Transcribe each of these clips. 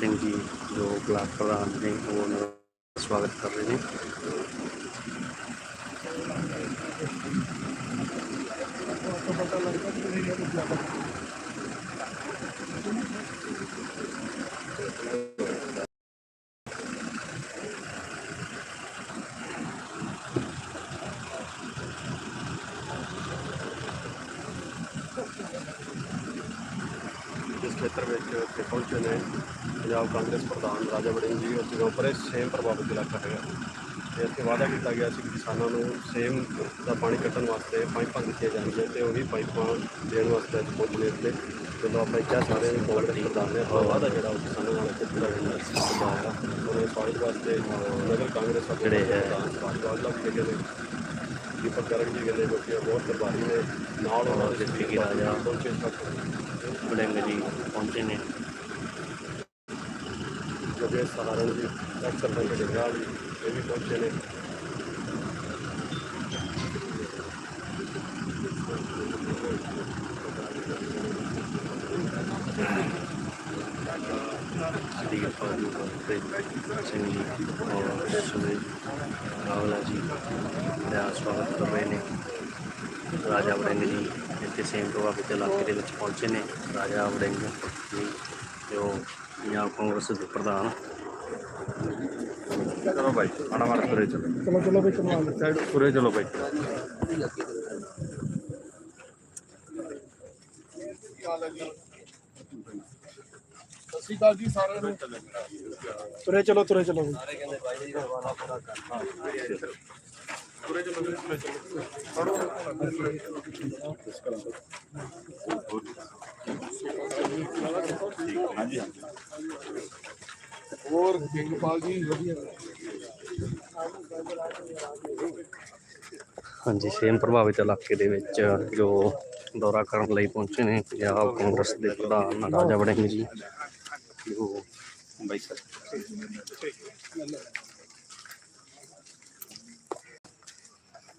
ਸਿੰਘ ਜੀ ਜੋ ਬਲਾਕ ਪ੍ਰਧਾਨ ਨੇ ਉਹ ਉਹਨਾਂ ਦਾ ਸਵਾਗਤ ਕਰ ਰਹੇ ਨੇ ਇਸ ਖੇਤਰ ਵਿੱਚ ਇੱਥੇ ਪਹੁੰਚੇ ਨੇ ਪੰਜਾਬ ਕਾਂਗਰਸ ਪ੍ਰਧਾਨ ਰਾਜਾ ਵੜਿੰਗ ਇਹ ਸੇਮ ਪ੍ਰਭਾਵਿਤ ਇਲਾਕਾ ਹੈਗਾ। ਤੇ ਇੱਥੇ ਵਾਅਦਾ ਕੀਤਾ ਗਿਆ ਸੀ ਕਿ ਕਿਸਾਨਾਂ ਨੂੰ ਸੇਮ ਦਾ ਪਾਣੀ ਕੱਢਣ ਵਾਸਤੇ ਪਾਈਪਾਂ ਦਿੱਤੀਆਂ ਜਾਣਗੀਆਂ ਤੇ ਉਹੀ ਪਾਈਪਾਂ ਦੇਣ ਵਾਸਤੇ ਅੱਜ ਪਹੁੰਚੇ ਇੱਥੇ ਜਦੋਂ ਆਪਾਂ ਕਿਹਾ ਸਾਰਿਆਂ ਨੂੰ ਕਾਂਗਰਸ ਪ੍ਰਧਾਨ ਨੇ ਆਪਣਾ ਵਾਅਦਾ ਜਿਹੜਾ ਉਹ ਕਿਸਾਨਾਂ ਨਾਲ ਇੱਥੇ ਪੂਰਾ ਕਰਨਾ ਆਇਆ? ਉਹਨੇ ਸਵਾਗਤ ਵਾਸਤੇ ਨਗਰ ਕਾਂਗਰਸ ਜਿਹੜੇ ਹੈ। ਬਾਜਵਾ ਲੱਗ ਕੇ ਨੇ ਦੀਪਕ ਗਰਗ ਜੀ ਕਹਿੰਦੇ ਜੋ ਕਿ ਬਹੁਤ ਪ੍ਰਭਾਰੀ ਨੇ ਨਾਲ ਉਹਨਾਂ ਦੇ ਜਿੱਥੇ ਰਾਜਾ ਪਹੁੰਚੇ ਤੱਕ ਵੜਿੰਗ ਜੀ ਪਹੁੰਚੇ ਨੇ। ਜੋਗੇ ਸਹਾਰਨ ਜੀ ਐਕਸਰ ਬੰਦੇ ਦੇ ਨਾਲ ਇਹ ਵੀ ਪਹੁੰਚੇ ਨੇ। ਦੀਪ ਗੁਰਪ੍ਰੀਤ ਸਿੰਘ ਜੀ ਔਰ ਸੁਨੀਲ ਰਾਵਲਾ ਜੀ ਦਾ ਸਵਾਗਤ ਕਰ ਰਹੇ ਨੇ ਰਾਜਾ ਵੜਿੰਗ ਜੀ ਇੱਥੇ ਸੇਮ ਪ੍ਰਭਾਵਿਤ ਇਲਾਕੇ ਦੇ ਵਿੱਚ ਪਹੁੰਚੇ ਨੇ। ਰਾਜਾ ਵੜਿੰਗ ਜੀ ਜੋ ਪੰਜਾਬ ਕਾਂਗਰਸ ਦੇ ਪ੍ਰਧਾਨ। ਚਲੋ ਭਾਈ ਆਣਾ ਮਾਰ ਤੁਰੇ ਚਲੋ। ਚਲੋ ਚਲੋ ਵੀ ਚਲੋ ਸਾਈਡ ਤੁਰੇ ਚਲੋ ਭਾਈ ਸਤਿ ਸ਼੍ਰੀ ਅਕਾਲ ਜੀ ਸਾਰਿਆਂ ਨੂੰ ਤੁਰੇ ਚਲੋ ਤੁਰੇ ਚਲੋ ਹੋਰ ਕਿੰਗਪਾਲ ਜੀ, ਵਧੀਆ। ਹਾਂਜੀ, ਸੇਮ ਪ੍ਰਭਾਵਿਤ ਇਲਾਕੇ ਦੇ ਵਿੱਚ ਜੋ ਦੌਰਾ ਕਰਨ ਲਈ ਪਹੁੰਚੇ ਨੇ, ਪੰਜਾਬ ਕਾਂਗਰਸ ਦੇ ਪ੍ਰਧਾਨ ਰਾਜਾ ਵੜਿੰਗ ਜੀ। ਜੋ ਬਾਈ ਸਰ।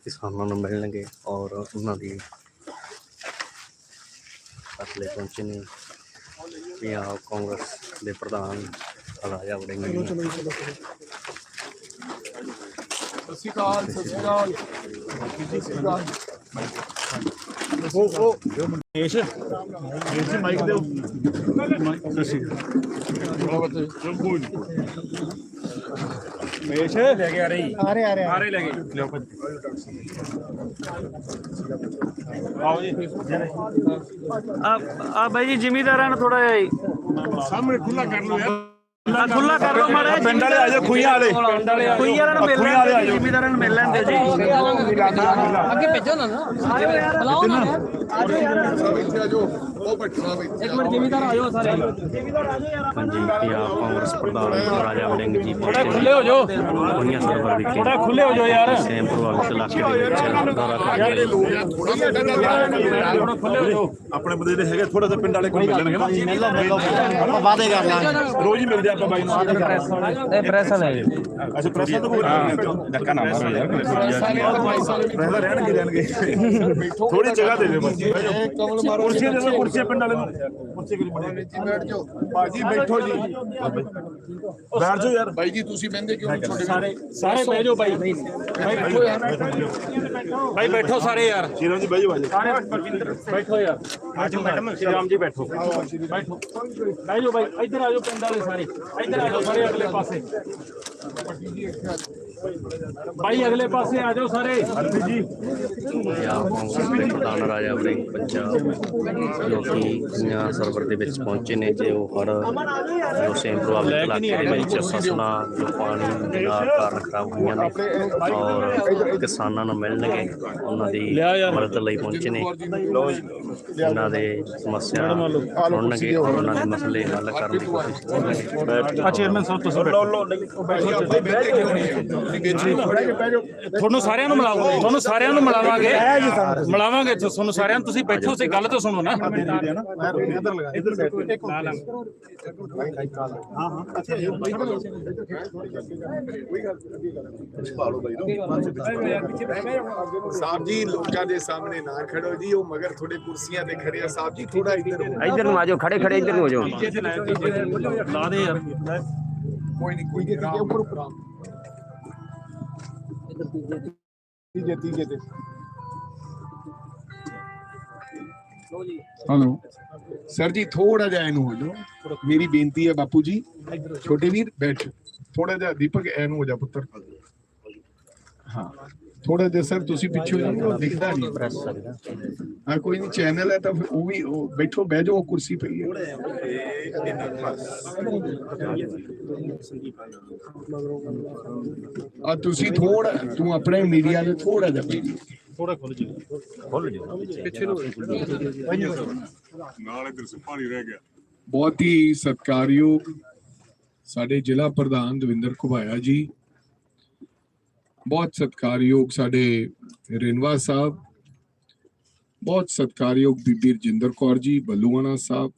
ਕਿਸਾਨਾਂ ਨੂੰ ਮਿਲਣਗੇ ਔਰ ਉਹਨਾਂ ਦੀ ਫਸਲੇ ਪਹੁੰਚੇ ਨੇ। ਪੰਜਾਬ ਕਾਂਗਰਸ ਦੇ ਪ੍ਰਧਾਨ ਰਾਜਾ ਵੜਿੰਗ ਜੀ ਜੀ, ਸਤਿ ਸ਼੍ਰੀ ਅਕਾਲ। ਸਤਿ ਸ਼੍ਰੀ ਅਕਾਲ। ਸਤਿ ਸ਼੍ਰੀ ਅਕਾਲ ਉਹ ਉਹ ਦੇਸ਼ ਦੇਸ਼ ਮਾਈਕ ਦਿਓ ਸਸੀ ਚਲੋ ਬੱਚੇ ਮੇਸ਼ ਲੈ ਕੇ ਆ ਰਹੀ ਆ ਰਹੇ। ਆ ਰਹੇ ਆ ਰਹੇ। ਲੈ ਕੇ ਆਓ ਜੀ ਆ ਆ ਬਾਈ ਜੀ ਜ਼ਿਮੀਦਾਰਾਂ ਨੂੰ ਥੋੜਾ ਜਿਹਾ ਸਾਹਮਣੇ ਖੁੱਲਾ ਕਰ ਲਓ ਯਾਰ। ਆ ਖੁੱਲਾ ਕਰ ਲਓ ਮਾੜਾ ਜਿਹਾ। ਪਿੰਡ ਵਾਲੇ ਆ ਜਾਓ ਖੁਈਆਂ ਵਾਲੇ। ਖੁਈਆਰਾਂ ਨੂੰ ਮਿਲ ਲੈਣ ਜਾਓ। ਜ਼ਿਮੀਦਾਰਾਂ ਨੂੰ ਮਿਲ ਲੈਣ ਦਿਓ ਜੀ। ਅੱਗੇ ਭੇਜੋ ਨਾ ਨਾ। ਬੁਲਾਓ ਨਾ। ਇੱਥੇ ਇੱਕ ਮਿੰਟ ਜ਼ਿਮੀਦਾਰ ਆਇਓ ਸਾਰੇ। ਹਾਂਜੀ ਪੰਜਾਬ ਕਾਂਗਰਸ ਪ੍ਰਧਾਨ ਰਾਜਾ ਵੜਿੰਗ ਜੀ ਪਹੁੰਚੇ ਨੇ ਖੁੱਲੇ ਹੋ ਜਾਓ। ਕੋਈਆਂ ਸਰਵਰ ਵਿਖੇ ਥੋੜਾ ਖੁੱਲੇ ਹੋ ਜਾਓ ਯਾਰ। ਸੇਮ ਪ੍ਰਭਾਵਿਤ ਇਲਾਕੇ ਦੇ ਵਿੱਚ ਦੌਰਾ ਕਰਨ ਲਈ ਥੋੜਾ ਖੁੱਲੇ ਹੋ ਜਾਓ। ਆਪਣੇ ਬੰਦੇ ਦੇ ਹੈਗੇ ਥੋੜਾ ਜਿਹਾ ਪਿੰਡ ਵਾਲੇ ਕੋਲ ਮਿਲਣਗੇ ਨਾ। ਆਪਾਂ ਵਾਅਦੇ ਕਰ ਲਾਂਗੇ। ਰੋਜ਼ ਹੀ ਮਿਲਦੇ ਆਪਾਂ ਬਾਈ ਨੂੰ। ਇਹ ਪ੍ਰੈਸ ਵਾਲੇ ਅੱਛਾ ਪ੍ਰੈਸਾਂ ਤੋਂ ਬੋਲ ਰਹੇ ਧੱਕਾ ਨਾ ਮਾਰੋ ਯਾਰ ਪ੍ਰੈਸਾਂ ਰਹਿਣਗੇ ਰਹਿਣਗੇ। ਥੋੜੀ ਜਗ੍ਹਾ ਦੇ ਦਿਓ ਬਸ। ਕਮਲ ਮਾਰੋ ਕੁਰਸੀਆਂ ਦੇ ਦਿਓ ਕੁਰਸੀਆਂ ਪਿੰਡ ਵਾਲੇ ਨੂੰ ਕੁਰਸੀ ਕਿਹੜੀ ਬਣੀ ਬੈਠ ਜਾਓ। ਬਾਜੀ ਬੈਠੋ ਜੀ। ਬੈਠ ਜਾਓ। ਯਾਰ। ਬਾਈ ਜੀ ਤੁਸੀਂ ਬਹਿੰਦੇ ਕਿਉਂ? ਛੋਟੇ ਸਾਰੇ ਸਾਰੇ ਬਹਿ ਜਾਓ ਬਾਈ। ਬੈਠੋ ਯਾਰ। ਬਾਈ ਬੈਠੋ ਸਾਰੇ ਯਾਰ। ਸ਼ੀਰਮ ਜੀ ਬਾਈ ਬਾਜੀ ਸਾਰੇ ਬਲਵਿੰਦਰ ਬੈਠੋ ਯਾਰ। ਆਜੋ ਮੈਡਮ। ਸ਼੍ਰੀ ਰਾਮ ਜੀ ਬੈਠੋ। ਬੈਠੋ। ਬਹਿ ਜਾਓ ਬਾਈ। ਇੱਧਰ ਆ ਜਾਓ ਪਿੰਡ ਵਾਲੇ ਸਾਰੇ। ਇੱਧਰ ਆ ਜਾਓ ਸਾਰੇ ਅਗਲੇ ਪਾਸੇ। ਬਾਈ ਅਗਲੇ ਪਾਸੇ ਆ ਜਾਓ ਸਾਰੇ। ਪੰਜਾਬ ਕਾਂਗਰਸ ਦੇ ਪ੍ਰਧਾਨ ਰਾਜਾ ਵੜਿੰਗ ਪੰਜਾਬ ਜੋ ਕਿ ਪੰਜਾਬ ਸਰਵਰ ਦੇ ਵਿੱਚ ਪਹੁੰਚੇ ਨੇ ਤੇ ਉਹ ਹੜ ਜੋ ਸੇਮ ਪ੍ਰਭਾਵਿਤ ਇਲਾਕੇ ਦੇ ਵਿੱਚ ਫਸਲਾਂ ਜੋ ਪਾਣੀ ਦੇ ਕਾਰਨ ਖਰਾਬ ਹੋਈਆਂ ਨੇ ਔਰ ਕਿਸਾਨਾਂ ਨੂੰ ਮਿਲਣਗੇ ਉਹਨਾਂ ਦੀ ਮਦਦ ਲਈ ਪਹੁੰਚੇ ਨੇ। ਉਹਨਾਂ ਦੇ ਸਮੱਸਿਆ ਸੁਣਨਗੇ ਔਰ ਉਹਨਾਂ ਦੇ ਮਸਲੇ ਹੱਲ ਕਰਨ ਦੀ ਕੋਸ਼ਿਸ਼ ਕਰਨਗੇ। ਆ ਚੇਅਰਮੈਨ ਸਾਹਿਬ ਤੁਸੀਂ ਤੁਹਾਨੂੰ ਸਾਰਿਆਂ ਨੂੰ ਮਿਲਾਵਾਂਗੇ ਤੁਹਾਨੂੰ ਸਾਰਿਆਂ ਨੂੰ ਮਿਲਾਵਾਂਗੇ। ਮਿਲਾਵਾਂਗੇ ਤੁਹਾਨੂੰ ਸਾਰਿਆਂ ਨੂੰ ਤੁਸੀਂ ਬੈਠੋ ਸੇ ਗੱਲ ਤਾਂ ਸੁਣੋ ਨਾ। ਸਾਹਿਬ ਜੀ ਲੋਕਾਂ ਦੇ ਸਾਹਮਣੇ ਨਾ ਖੜੋ ਜੀ ਉਹ ਮਗਰ ਥੋੜੇ ਕੁਰਸੀਆਂ ਤੇ ਖੜੇ ਖੜਿਆ ਸਾਹਿਬ ਜੀ ਥੋੜਾ ਇੱਧਰ ਹੋ। ਇੱਧਰ ਨੂੰ ਆ ਜਾਓ ਖੜੇ ਖੜੇ ਇੱਧਰ ਨੂੰ ਹੋ ਜਾਓ ਲਾ ਦੇ ਯਾਰ ਕੋਈ ਨਹੀਂ ਕੋਈ ਨਹੀਂ ਉੱਪਰ ਉੱਪਰ ਤੀਜੇ ਤੀਜੇ ਤੇ ਹਲੋ। ਸਰ ਜੀ ਥੋੜਾ ਜਿਹਾ ਇਹਨੂੰ ਹੋ ਜਾਓ। ਮੇਰੀ ਬੇਨਤੀ ਹੈ ਬਾਪੂ ਜੀ, ਛੋਟੇ ਵੀਰ, ਬੈਠ ਥੋੜਾ ਜਿਹਾ ਦੀਪਕ, ਇਹਨੂੰ ਹੋ ਜਾ ਪੁੱਤਰ। ਹਾਂ। ਥੋੜਾ ਜਿਹਾ ਸਰ, ਤੁਸੀਂ ਪਿੱਛੇ ਹੋ ਦਿਖਦਾ ਨਹੀਂ। ਹਾਂ ਕੋਈ ਨਹੀਂ, ਚੈਨਲ ਹੈ ਤਾਂ ਫਿਰ ਉਹ ਵੀ ਬੈਠੋ, ਬਹਿ ਜਾਓ ਕੁਰਸੀ ਪਈ ਹੈ। ਆ ਤੁਸੀਂ ਥੋੜਾ ਤੂੰ ਆਪਣੇ ਮੀਡੀਆ ਦੇ ਥੋੜਾ ਜਿਹਾ ਪਈ। ਥੋੜਾ ਖੁੱਲ ਜੀ ਨਾਲ ਇਧਰ ਸੁਪਾਰੀ ਰਹਿ ਗਿਆ। ਬਹੁਤ ਹੀ ਸਤਿਕਾਰਯੋਗ ਸਾਡੇ ਜ਼ਿਲ੍ਹਾ ਪ੍ਰਧਾਨ ਦਵਿੰਦਰ ਘੁਬਾਇਆ ਜੀ। ਬਹੁਤ ਸਤਿਕਾਰਯੋਗ ਸਾਡੇ ਰਿਨਵਾ ਸਾਹਿਬ। ਬਹੁਤ ਸਤਿਕਾਰਯੋਗ ਬੀਬੀ ਰਜਿੰਦਰ ਕੌਰ ਜੀ ਬੱਲੂਆਣਾ ਸਾਹਿਬ।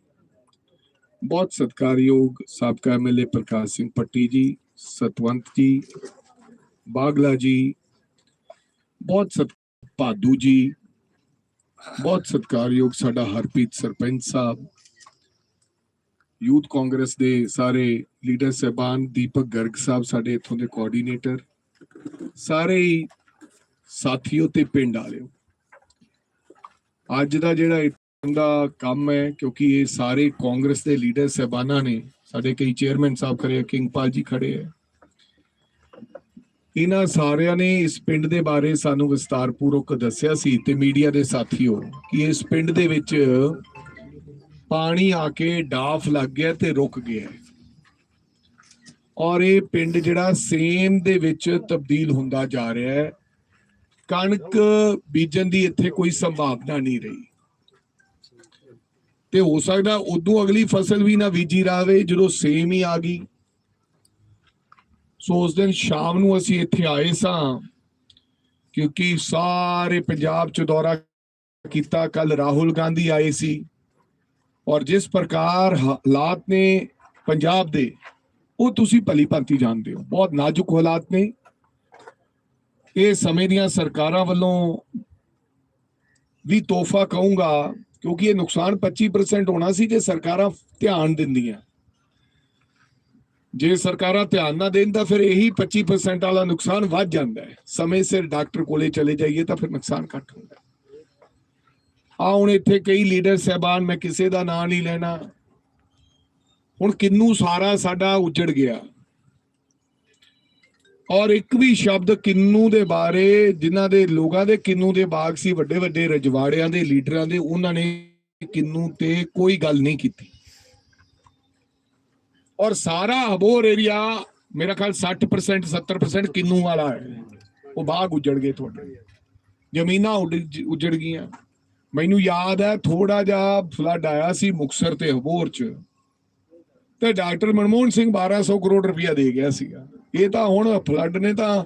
ਬਹੁਤ ਸਤਿਕਾਰਯੋਗ ਸਾਬਕਾ ਐਮਐਲਏ ਪ੍ਰਕਾਸ਼ ਸਿੰਘ ਪੱਟੀ ਜੀ ਸਤਵੰਤ ਜੀ ਬਾਗਲਾ ਜੀ। ਬਹੁਤ ਸਤ ਭਾਦੂ ਜੀ, ਬਹੁਤ ਸਤਿਕਾਰਯੋਗ ਸਾਡਾ ਹਰਪ੍ਰੀਤ ਸਰਪੰਚ ਸਾਹਿਬ, ਯੂਥ ਕਾਂਗਰਸ ਦੇ ਸਾਰੇ ਲੀਡਰ ਸਹਿਬਾਨ ਦੀਪਕ ਗਰਗ ਸਾਹਿਬ ਸਾਡੇ ਇਥੋਂ ਦੇ ਕੋਆਰਡੀਨੇਟਰ ਸਾਰੇ ਹੀ ਸਾਥੀਓ ਤੇ ਪਿੰਡ ਵਾਲਿਓ। ਅੱਜ ਦਾ ਜਿਹੜਾ ਇੱਥੋਂ ਦਾ ਕੰਮ ਹੈ, ਕਿਉਂਕਿ ਇਹ ਸਾਰੇ ਕਾਂਗਰਸ ਦੇ ਲੀਡਰ ਸਹਿਬਾਨਾਂ ਨੇ, ਸਾਡੇ ਕਈ ਚੇਅਰਮੈਨ ਸਾਹਿਬ ਖੜੇ ਆ, ਕਿੰਗਪਾਲ ਜੀ ਖੜੇ ਹੈ ਇਹਨਾਂ ਸਾਰਿਆਂ ਨੇ ਇਸ ਪਿੰਡ ਦੇ ਬਾਰੇ ਸਾਨੂੰ ਵਿਸਤਾਰਪੂਰਵਕ ਦੱਸਿਆ ਸੀ ਤੇ ਮੀਡੀਆ ਦੇ ਸਾਥੀਓ ਕਿ ਇਸ ਪਿੰਡ ਦੇ ਵਿੱਚ ਪਾਣੀ ਆ ਕੇ ਡਾਫ ਲੱਗ ਗਿਆ ਤੇ ਰੁਕ ਗਿਆ। ਔਰ ਇਹ ਪਿੰਡ ਜਿਹੜਾ ਸੇਮ ਦੇ ਵਿੱਚ ਤਬਦੀਲ ਹੁੰਦਾ ਜਾ ਰਿਹਾ ਹੈ। ਕਣਕ ਬੀਜਣ ਦੀ ਇੱਥੇ ਕੋਈ ਸੰਭਾਵਨਾ ਨਹੀਂ ਰਹੀ। ਤੇ ਹੋ ਸਕਦਾ ਉਦੋਂ ਅਗਲੀ ਫਸਲ ਵੀ ਨਾ ਬੀਜੀ ਰਾਵੇ ਜਦੋਂ ਸੇਮ ਹੀ ਆ ਗਈ। ਸੋ ਉਸ ਦਿਨ ਸ਼ਾਮ ਨੂੰ ਅਸੀਂ ਇੱਥੇ ਆਏ ਸਾਂ, ਕਿਉਂਕਿ ਸਾਰੇ ਪੰਜਾਬ ਚ ਦੌਰਾ ਕੀਤਾ ਕੱਲ ਰਾਹੁਲ ਗਾਂਧੀ ਆਏ ਸੀ। ਔਰ ਜਿਸ ਪ੍ਰਕਾਰ ਹਾਲਾਤ ਨੇ ਪੰਜਾਬ ਦੇ, ਉਹ ਤੁਸੀਂ ਭਲੀ ਭਾਂਤੀ ਜਾਣਦੇ ਹੋ। ਬਹੁਤ ਨਾਜ਼ੁਕ ਹਾਲਾਤ ਨੇ। ਇਹ ਸਮੇਂ ਦੀਆਂ ਸਰਕਾਰਾਂ ਵੱਲੋਂ ਵੀ ਤੋਹਫਾ ਕਹੂੰਗਾ, ਕਿਉਂਕਿ ਇਹ ਨੁਕਸਾਨ 25% ਹੋਣਾ ਸੀ ਜੇ ਸਰਕਾਰਾਂ ਧਿਆਨ ਦਿੰਦੀਆਂ। ਜੇ ਸਰਕਾਰਾਂ ਧਿਆਨ ਨਾ ਦੇਣ ਤਾਂ ਫਿਰ ਇਹੀ 25% ਵਾਲਾ ਨੁਕਸਾਨ ਵੱਧ ਜਾਂਦਾ ਹੈ। ਸਮੇਂ ਸਿਰ ਡਾਕਟਰ ਕੋਲੇ ਚਲੇ ਜਾਈਏ ਤਾਂ ਫਿਰ ਨੁਕਸਾਨ ਘੱਟ ਹੁੰਦਾ ਆ ਹੁਣ ਇੱਥੇ ਕਈ ਲੀਡਰ ਸਹਿਬਾਨ, ਮੈਂ ਕਿਸੇ ਦਾ ਨਾਂ ਨਹੀਂ ਲੈਣਾ। ਹੁਣ ਕਿੰਨੂ ਸਾਰਾ ਸਾਡਾ ਉਜੜ ਗਿਆ। ਔਰ ਇੱਕ ਵੀ ਸ਼ਬਦ ਕਿੰਨੂ ਦੇ ਬਾਰੇ, ਜਿਨ੍ਹਾਂ ਦੇ ਲੋਕਾਂ ਦੇ ਕਿੰਨੂ ਦੇ ਬਾਗ ਸੀ ਵੱਡੇ ਵੱਡੇ ਰਜਵਾੜਿਆਂ ਦੇ, ਲੀਡਰਾਂ ਦੇ, ਉਹਨਾਂ ਨੇ ਕਿੰਨੂ ਤੇ ਕੋਈ ਗੱਲ ਨਹੀਂ ਕੀਤੀ। ਔਰ ਸਾਰਾ ਅਬੋਰ ਏਰੀਆ ਮੇਰਾ ਖਿਆਲ 60% 70% ਕਿੰਨੂ ਵਾਲਾ ਹੈ। ਉਹ ਬਾਗ ਉਜੜ ਗਏ ਤੁਹਾਡੇ। ਜ਼ਮੀਨਾਂ ਉਜੜ ਗਈਆਂ ਮੈਨੂੰ ਯਾਦ ਹੈ ਥੋੜਾ ਜਿਹਾ ਫਲੱਡ ਆਇਆ ਸੀ ਮੁਕਸਰ ਤੇ ਹਬੋਰ ਚ। ਤੇ ਡਾਕਟਰ ਮਨਮੋਹਨ ਸਿੰਘ 1200 ਕਰੋੜ ਰੁਪਇਆ ਦੇ ਗਿਆ ਸੀਗਾ। ਇਹ ਤਾਂ ਹੁਣ ਫਲੱਡ ਨੇ ਤਾਂ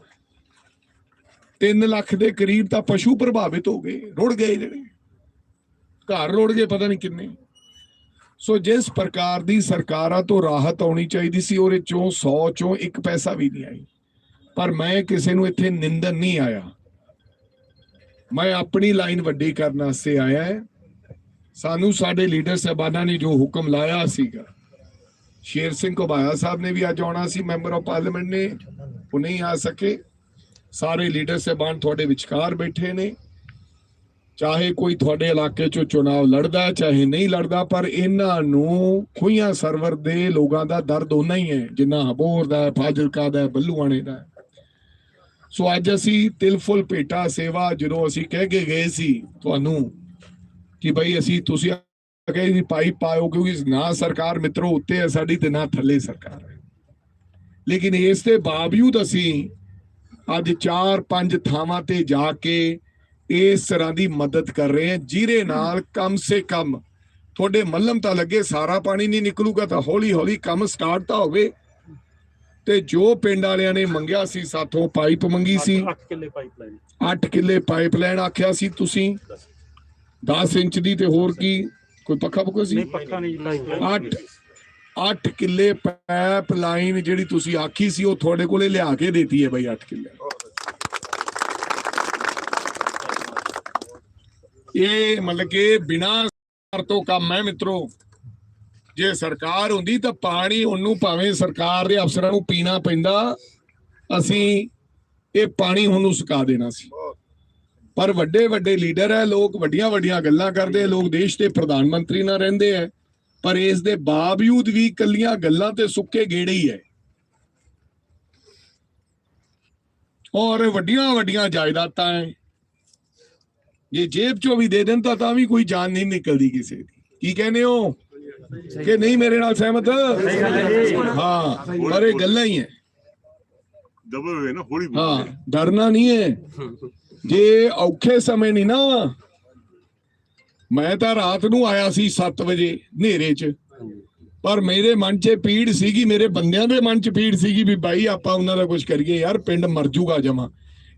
3 ਲੱਖ ਦੇ ਕਰੀਬ ਤਾਂ ਪਸ਼ੂ ਪ੍ਰਭਾਵਿਤ ਹੋ ਗਏ, ਰੁੜ ਗਏ ਜਿਹੜੇ। ਘਰ ਰੁੜ ਗਏ ਪਤਾ ਨਹੀਂ ਕਿੰਨੇ। ਸੋ ਜਿਸ ਪ੍ਰਕਾਰ ਦੀ ਸਰਕਾਰਾਂ ਤੋਂ ਰਾਹਤ ਆਉਣੀ ਚਾਹੀਦੀ ਸੀ, ਉਹਦੇ ਚੋਂ 100 ਚੋਂ ਇੱਕ ਪੈਸਾ ਵੀ ਨਹੀਂ ਆਈ ਪਰ ਮੈਂ ਕਿਸੇ ਨੂੰ ਇੱਥੇ ਨਿੰਦਨ ਨਹੀਂ ਆਇਆ। ਮੈਂ ਆਪਣੀ ਲਾਈਨ ਵੱਡੀ ਕਰਨ ਵਾਸਤੇ ਆਇਆ ਸਾਨੂੰ ਸਾਡੇ ਲੀਡਰ ਸਾਹਿਬਾਨਾਂ ਨੇ ਜੋ ਹੁਕਮ ਲਾਇਆ ਸੀਗਾ, ਸ਼ੇਰ ਸਿੰਘ ਘੁਬਾਇਆ ਸਾਹਿਬ ਨੇ ਵੀ ਅੱਜ ਆਉਣਾ ਸੀ, ਮੈਂਬਰ ਆਫ ਪਾਰਲੀਮੈਂਟ ਨੇ, ਉਹ ਨਹੀਂ ਆ ਸਕੇ। ਸਾਰੇ ਲੀਡਰ ਸਾਹਿਬਾਨ ਤੁਹਾਡੇ ਵਿਚਕਾਰ ਬੈਠੇ ਨੇ। ਚਾਹੇ ਕੋਈ ਤੁਹਾਡੇ ਇਲਾਕੇ ਚੋਂ ਚੁਣਾਵ ਲੜਦਾ ਚਾਹੇ ਨਹੀਂ ਲੜਦਾ ਪਰ ਇਹਨਾਂ ਨੂੰ ਖੁਈਆਂ ਸਰਵਰ ਦੇ ਲੋਕਾਂ ਦਾ ਦਰਦ ਉਹਨਾਂ ਹੀ ਹੈ ਜਿੰਨਾ ਹਬੋਰ ਦਾ ਹੈ, ਫਾਜ਼ਿਲਕਾ ਦਾ ਹੈ, ਬੱਲੂਆਣੇ ਦਾ ਸੋ ਅੱਜ ਅਸੀਂ ਤਿਲਫੁਲ ਭੇਟਾ ਸੇਵਾ ਜਦੋਂ ਅਸੀਂ ਕਹਿ ਕੇ ਗਏ ਸੀ ਤੁਹਾਨੂੰ ਕਿ ਭਾਈ ਅਸੀਂ ਤੁਸੀਂ ਕਹੇ ਜੀ ਪਾਈ ਪਾਇਓ ਕਿਉਂਕਿ ਨਾ ਸਰਕਾਰ ਮਿੱਤਰੋ ਉੱਤੇ ਹੈ ਸਾਡੀ ਤੇ ਨਾ ਥੱਲੇ ਸਰਕਾਰ ਹੈ। ਲੇਕਿਨ ਇਸ ਦੇ ਬਾਵਜੂਦ ਅਸੀਂ ਅੱਜ 4-5 ਥਾਵਾਂ ਤੇ ਜਾ ਕੇ ਇਸ ਤਰ੍ਹਾਂ ਦੀ ਮਦਦ ਕਰ ਰਹੇ ਹਾਂ। ਜਿਹਦੇ ਨਾਲ ਕਮ ਸੇ ਕਮ ਤੁਹਾਡੇ ਮੱਲਮ ਤਾਂ ਲੱਗੇ ਸਾਰਾ ਪਾਣੀ ਨਹੀਂ ਨਿਕਲੂਗਾ ਤਾਂ ਹੌਲੀ ਹੌਲੀ ਕੰਮ ਸਟਾਰਟ ਤਾਂ ਹੋਵੇ। ਤੇ ਜੋ ਪਿੰਡ ਵਾਲਿਆਂ ਨੇ ਮੰਗਿਆ ਸੀ ਸਾਥੋਂ ਪਾਈਪ ਮੰਗੀ ਸੀ। 8 ਕਿੱਲੇ ਪਾਈਪਲਾਈਨ 8 ਕਿੱਲੇ ਪਾਈਪਲਾਈਨ ਆਖਿਆ ਸੀ ਤੁਸੀਂ। 10 ਇੰਚ ਦੀ ਤੇ ਹੋਰ ਕੀ? ਕੋਈ ਪੱਖਾ ਪੱਕਾ ਸੀ? ਨਹੀਂ ਪੱਖਾ ਨਹੀਂ ਲਾਈਟ 8 8 ਕਿੱਲੇ ਪਾਈਪ ਲਾਈਨ ਜਿਹੜੀ ਤੁਸੀਂ ਆਖੀ ਸੀ ਉਹ ਤੁਹਾਡੇ ਕੋਲੇ ਲਿਆ ਕੇ ਦੇਤੀ ਹੈ ਬਈ 8 ਕਿੱਲੇ। ਇਹ ਮਤਲਬ ਕਿ ਬਿਨਾ ਤੋਂ ਕੰਮ ਹੈ ਮਿੱਤਰੋ। ਜੇ ਸਰਕਾਰ ਹੁੰਦੀ ਤਾਂ ਪਾਣੀ ਉਹਨੂੰ ਭਾਵੇਂ ਸਰਕਾਰ ਦੇ ਅਫਸਰਾਂ ਨੂੰ ਪੀਣਾ ਪੈਂਦਾ, ਅਸੀਂ ਇਹ ਪਾਣੀ ਉਹਨੂੰ ਸੁਕਾ ਦੇਣਾ ਸੀ। ਪਰ ਵੱਡੇ ਵੱਡੇ ਲੀਡਰ ਹੈ, ਲੋਕ ਵੱਡੀਆਂ ਵੱਡੀਆਂ ਗੱਲਾਂ ਕਰਦੇ ਲੋਕ ਦੇਸ਼ ਦੇ ਪ੍ਰਧਾਨ ਮੰਤਰੀ ਨਾਲ ਰਹਿੰਦੇ ਆ ਪਰ ਇਸ ਦੇ ਬਾਵਜੂਦ ਵੀ ਕੱਲੀਆਂ ਗੱਲਾਂ ਤੇ ਸੁੱਕੇ ਗੇੜੇ ਹੀ ਹੈ। ਔਰ ਵੱਡੀਆਂ ਵੱਡੀਆਂ ਜਾਇਦਾਦਾਂ ਹੈ ਜੇ ਜੇਬ ਚੋਂ ਵੀ ਦੇ ਦੇਣ ਤਾਂ ਤਾਂ ਵੀ ਕੋਈ ਜਾਨ ਨਹੀਂ ਨਿਕਲਦੀ ਕਿਸੇ ਦੀ। ਕੀ ਕਹਿੰਦੇ ਹੋ? ਕਿ ਨਹੀਂ ਮੇਰੇ ਨਾਲ ਸਹਿਮਤ? ਹਾਂ ਪਰ ਇਹ ਗੱਲਾਂ ਹੀ ਹੈ। ਦਬੇ ਹੋਏ ਨਾ ਹੌਲੀ ਹਾਂ ਡਰਨਾ ਨਹੀਂ ਹੈ। ਜੇ ਔਖੇ ਸਮੇਂ ਨਹੀਂ ਨਾ ਮੈਂ ਤਾਂ ਰਾਤ ਨੂੰ ਆਇਆ ਸੀ 7 ਵਜੇ ਹਨੇਰੇ 'ਚ। ਪਰ ਮੇਰੇ ਮਨ 'ਚ ਪੀੜ ਸੀਗੀ ਮੇਰੇ ਬੰਦਿਆਂ ਦੇ ਮਨ 'ਚ ਪੀੜ ਸੀਗੀ ਵੀ ਬਾਈ ਆਪਾਂ ਉਹਨਾਂ ਦਾ ਕੁਝ ਕਰੀਏ ਯਾਰ ਪਿੰਡ ਮਰ ਜੂਗਾ ਜਮਾ।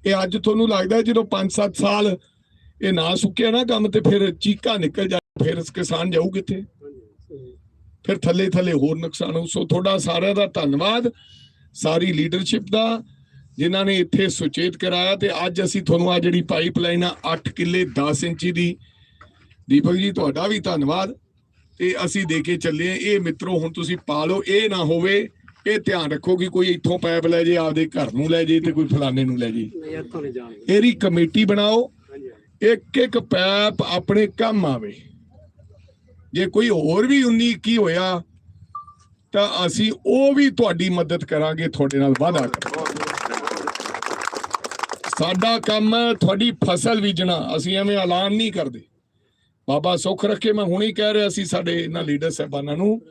ਇਹ ਅੱਜ ਤੁਹਾਨੂੰ ਲੱਗਦਾ ਜਦੋਂ 5-7 ਸਾਲ ਇਹ ਨਾ ਸੁੱਕਿਆ ਨਾ ਕੰਮ ਤੇ ਫਿਰ ਚੀਕਾ ਨਿਕਲ ਜਾ ਫਿਰ ਇਸ ਕਿਸਾਨ ਜਾਊ ਕਿੱਥੇ? ਫਿਰ ਥੱਲੇ ਥੱਲੇ ਹੋਰ ਨੁਕਸਾਨ ਹੋ। ਸੋ ਤੁਹਾਡਾ ਸਾਰਿਆਂ ਦਾ ਧੰਨਵਾਦ ਸਾਰੀ ਲੀਡਰਸ਼ਿਪ ਦਾ ਜਿਨ੍ਹਾਂ ਨੇ ਇੱਥੇ ਸੁਚੇਤ ਕਰਾਇਆ ਤੇ ਅੱਜ ਅਸੀਂ ਤੁਹਾਨੂੰ ਆ ਜਿਹੜੀ ਪਾਈਪਲਾਈਨ ਆ 8 ਕਿੱਲੇ 10 ਇੰਚੀ ਦੀ। ਦੀਪਕ ਜੀ ਤੁਹਾਡਾ ਵੀ ਧੰਨਵਾਦ ਤੇ ਅਸੀਂ ਦੇ ਕੇ ਚੱਲੇ। ਇਹ ਮਿੱਤਰੋ ਹੁਣ ਤੁਸੀਂ ਪਾ ਲਓ ਇਹ ਨਾ ਹੋਵੇ ਇਹ ਧਿਆਨ ਰੱਖੋ ਕਿ ਕੋਈ ਇੱਥੋਂ ਪਾਈਪ ਲੈ ਜੇ ਆਪਦੇ ਘਰ ਨੂੰ ਲੈ ਜੇ ਤੇ ਕੋਈ ਫਲਾਣੇ ਨੂੰ ਲੈ ਜੇ। ਇਹਦੀ ਕਮੇਟੀ ਬਣਾਓ ਇੱਕ ਇੱਕ ਪੈਪ ਆਪਣੇ ਕੰਮ ਆਵੇ। ਜੇ ਕੋਈ ਹੋਰ ਵੀ 19 ਕੀ ਹੋਇਆ, ਤਾਂ ਅਸੀਂ ਉਹ ਵੀ ਤੁਹਾਡੀ ਮਦਦ ਕਰਾਂਗੇ, ਤੁਹਾਡੇ ਨਾਲ ਵਾਅਦਾ ਕਰਾਂਗੇ। ਸਾਡਾ ਕੰਮ ਹੈ ਤੁਹਾਡੀ ਫਸਲ ਬੀਜਣਾ, ਅਸੀਂ ਐਵੇਂ ਐਲਾਨ ਨਹੀਂ ਕਰਦੇ। ਬਾਬਾ ਸੁੱਖ ਰੱਖੇ, ਮੈਂ ਹੁਣੇ ਕਹਿ ਰਿਹਾ ਸੀ ਸਾਡੇ ਇਹਨਾਂ ਲੀਡਰ ਸਾਹਿਬਾਨਾਂ ਨੂੰ